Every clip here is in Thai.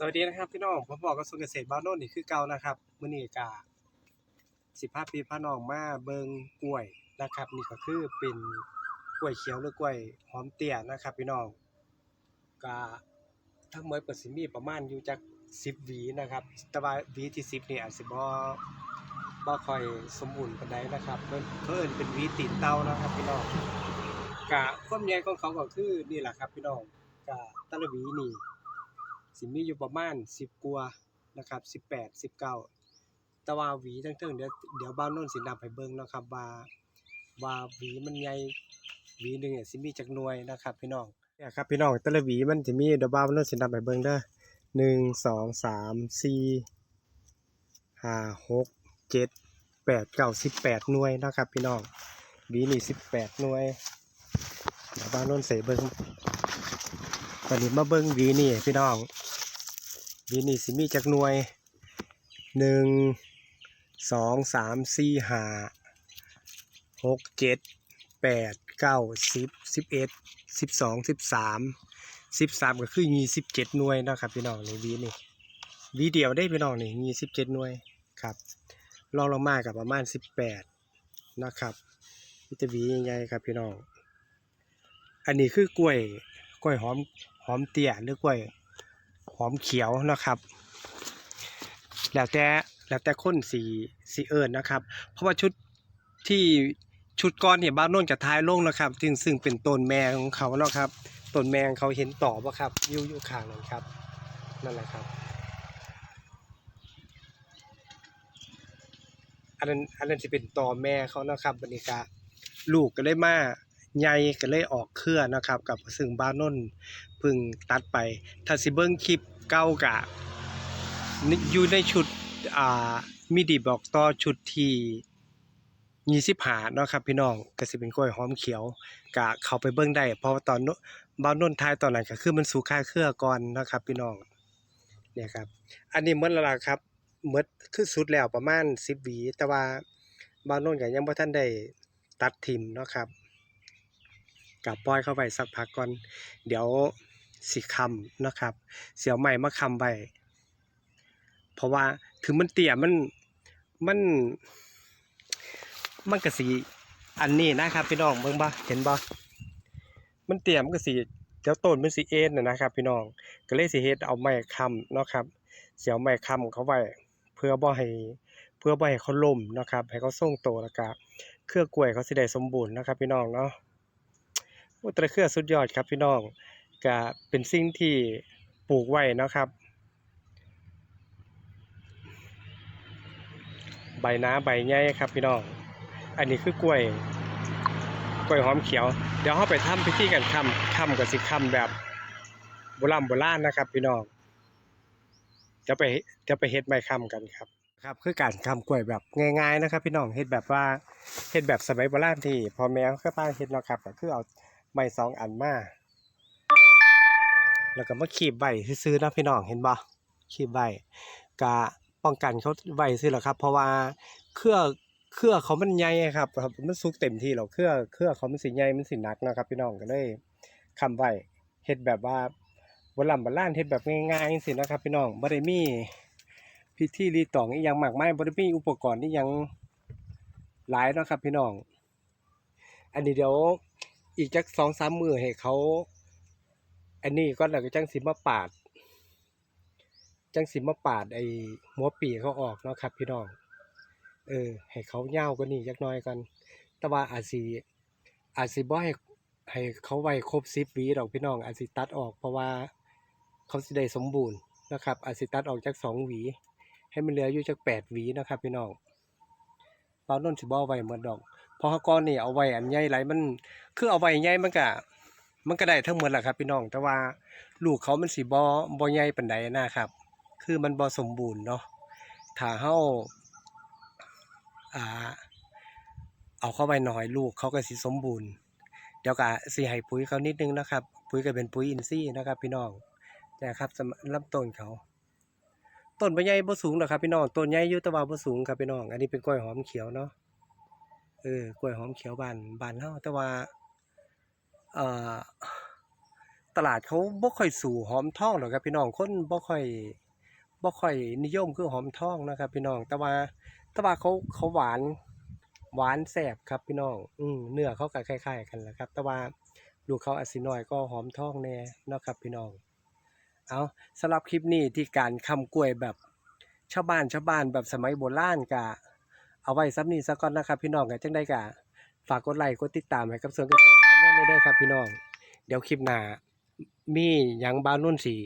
สวัสดีนะครับพี่น้องผมบอกกระทรวงเกษตรบ้านโน่นนี่คือเก่านะครับมื้อนี้ก็สิพาพี่พาน้องมาเบิงกล้วยนะครับ นี่ก็คือเป็นกล้วยเขียวหรือกล้วยหอมเตี้ยนะครับ พี่น้องก็ทั้งหมดก็สิมีประมาณอยู่จัก10หวีนะครับแต่ว่าหวีที่10นี่อาจสิบ่บ่ค่อยสมบูรณ์ปานใดนะครับเพิ่นเพิ่นเป็นหวีตีนเต่านะครับ พี่น้องก็ความใหญ่ของเขาก็คือนี่แหละครับ พี่น้องก็แต่ลวีนี่ สิมีอยู่ประมาณ 10 กว่านะครับ 18 19 แต่ว่าหวีทั้งเทิงเดี๋ยวเดี๋ยวบ้านโน้นสินำให้เบิ่งเนาะครับว่าว่าหวีมันใหญ่หวีหนึ่งเนี่ยสิมีจักหน่วยนะครับ พี่น้องเนี่ยครับพี่น้องแต่ละหวีมันสิมีเดี๋ยวบ้านโน้นสินำให้เบิ่งเด้อ1 2 3 4 5 6 7 8 9 18หน่วยนะครับ พี่น้องหวีนี่18หน่วยเดี๋ยวบ้านโน้นเสเบิ่งตอนนี้มาเบิ่งวีนี่พี่น้อง หวีนี่สิมีจักหน่วยหนึ่งสองสามสี่ห้าหกเจ็ดแปดเก้าสิบสิบเอ็ดสิบสองสิบสามสิบสามก็คือมีสิบเจ็ดหน่วยนะครับพี่น้องในวีนี่วีเดียวได้พี่น้องนี่มีสิบเจ็ดหน่วยครับลองลงมากับประมาณสิบแปดนะครับวิตาวีใหญ่ๆครับพี่น้อง อันนี้คือกล้วยกล้วยหอมหอมเตี้ยหรือกล้วย หอมเขียวนะครับ แล้วแต่แล้วแต่คนสีสีเอิญนะครับ เพราะว่าชุดที่ชุดก้อนเนี่ยบ้านโน่นกับท้ายลงนะครับซึ่งซึ่งเป็นต้นแมงของเขาเนาะครับต้นแมงเขาเห็นต่อปะครับอยู่อยู่ข้างนั้นครับนั่นแหละครับ อันนั้นอันนั้นจะเป็นต่อแม่เขานะครับบรรยากาลูกก็เลยมา ใหญ่ก็เลยออกเครือนะครับกับซึ่งบ้านนนพึ่งตัดไป ถ้าสิเบิ้งคลิปเก่ากะอยู่ในชุดอ่ามีดีบอกต่อชุดที่ยี่สิบหาเนาะครับพี่น้องก็สิเป็นกล้วยหอมเขียวกะเข้าไปเบิ้งได้เพราะว่าตอนบ้านนนทายตอนนั้นก็คือมันสู่ค่าเครือก่อนนะครับ พี่น้องเนี่ยครับ อันนี้หมดแล้วล่ะครับหมดคือสุดแล้วประมาณสิบหวี แต่ว่าบ้านโน้นก็ยังบ่ทันได้ตัดทิมเนาะครับ กับปล่อยเข้าไปสักพักก่อน เดี๋ยวสิคำนะครับ เสียวใหม่มาคำไว้เพราะว่าถึงมันเตี่ยมันมันมันก็สีอันนี้นะครับ พี่น้องเบิ่งบ่เห็นบ่มันเตี่ยมันก็สีเดี๋ยวต้นมันสิเอ็นนะครับ พี่น้องก็เลยสิเฮ็ดเอาไม้คำเนาะครับ เสียวไม้คำเขาไว้เพื่อบ่ให้เพื่อบ่ให้เขาล่มนะครับ ให้เขาทรงโตแล้วก็เครือกล้วยเขาสิได้สมบูรณ์นะครับ พี่น้องเนาะ อ้แต่ละเครือสุดยอดครับพี่น้องก็เป็นสิ่งที่ปลูกไว้นะครับ ใบน้าใบใหญ่ครับพี่น้อง อันนี้คือกล้วย กล้วยหอมเขียว เดี๋ยวเราไปทำพิธีกันคำคำกับสิคำแบบโบราณโบราณนะครับ พี่น้องจะไปจะไปเฮ็ดไม้ค้ำกันครับครับคือการค้ำกล้วยแบบง่ายๆนะครับ พี่น้องเฮ็ดแบบว่าเฮ็ดแบบสมัยโบราณที่พ่อแม่เขาป้าเฮ็ดเนาะครับก็คือเอา ไม้สองอันมาแล้วก็มาขีบใบซื้อนะพี่น้องเห็นบ่ขีบใบกะป้องกันเขาไว้ซื่อหรอครับ เพราะว่าเครือเครือเขามันใหญ่ครับมันสุกเต็มที่แล้วเครือเครือเขามันสิใหญ่มันสิหนักนะครับ พี่น้องก็เลยคำไว้เฮ็ดแบบว่าบราณโบราณเฮ็ดแบบง่ายๆจังซี่นะครับ พี่น้องบ่ได้มีพิธีรีตองอีหยังมากมายบ่ได้มีอุปกรณ์อีหยังหลายนะครับ พี่น้อง อันนี้เดี๋ยว อีกจัก2-3มื้อให้เขาอันนี้ก่อนแล้วก็จังสิมาปาด จังสิมาปาดไอ้หัวปีเขาออกเนาะครับ พี่น้อง เออ ให้เขาย่าวกว่านี้จักน่อยก่อนแต่ว่าอาจสิอาจสิบ่ให้ให้เขาไว้ครบ10หวีดอกพี่น้องอาจสิตัดออกเพราะว่าเขาสิได้สมบูรณ์นะครับอาจสิตัดออกจาก2หวี ให้มันเหลืออยู่จาก8หวีนะครับ พี่น้องเปาโน่นสิบ่เอไว้หมดดอก พราะเขาก่อนนี่เอาไว้อันใหญ่หลมันคือเอาไว้ใหญ่มันก็มันก็ได้ทั้งหมดแหละครับ พี่น้องแต่ว่าลูกเขามันสิบ่บ่ใหญ่ปานใดนะครับ คือมันบ่สมบูรณ์เนาะถ้าเฮาอ่าเอาเข้าไปหน่อยลูกเขาก็สิสมบูรณ์ เดี๋ยวก็สิให้ปุ๋ยเขานิดนึงนะครับ ปุ๋ยก็เป็นปุ๋ยอินทรีย์นะครับ พี่น้องนะครับสำหรับลำต้นเขา ต้นใบใหญ่บ่สูงหรอกครับพี่น้องต้นใหญ่ยู่แต่ว่าบ่สูงครับพี่น้อง อันนี้เป็นกล้วยหอมเขียวเนาะ เออกล้วยหอมเขียวบานบานเฮาแต่ว่าเอ่อตลาดเขาบ่ค่อยสู่หอมทองหรอกครับพี่น้องคนบ่ค่อยบ่ค่อยนิยมคือหอมทองนะครับพี่น้องแต่ว่าแต่ว่าเขาเขาหวานหวานแซ่บครับพี่น้อง อืมเนื้อเขาก็คล้ายๆกันแหละครับ แต่ว่าลูกเขาอาจสิน้อยก็หอมทองแน่เนาะครับพี่น้อง เอาสำหรับคลิปนี้ที่การคำกล้วยแบบชาวบ้านชาวบ้านแบบสมัยโบราณกะ เอาไว้ซับนี้ซะก่อนนะครับพี่น้องกันจังได้กะฝากกดไลค์กดติดตามให้กับสวนเกษตรบ้านนุ่นได้ด้วยครับพี่น้อง เดี๋ยวคลิปหน้ามีอยังบ้านนุ่นสี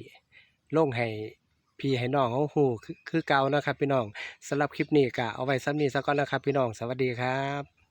ลงให้พี่ให้น้องของฮู้คือคือเก่านะครับพี่น้องสำหรับคลิปนี้กะเอาไว้ซับนี้ซะก่อนนะครับพี่น้องสวัสดีครับ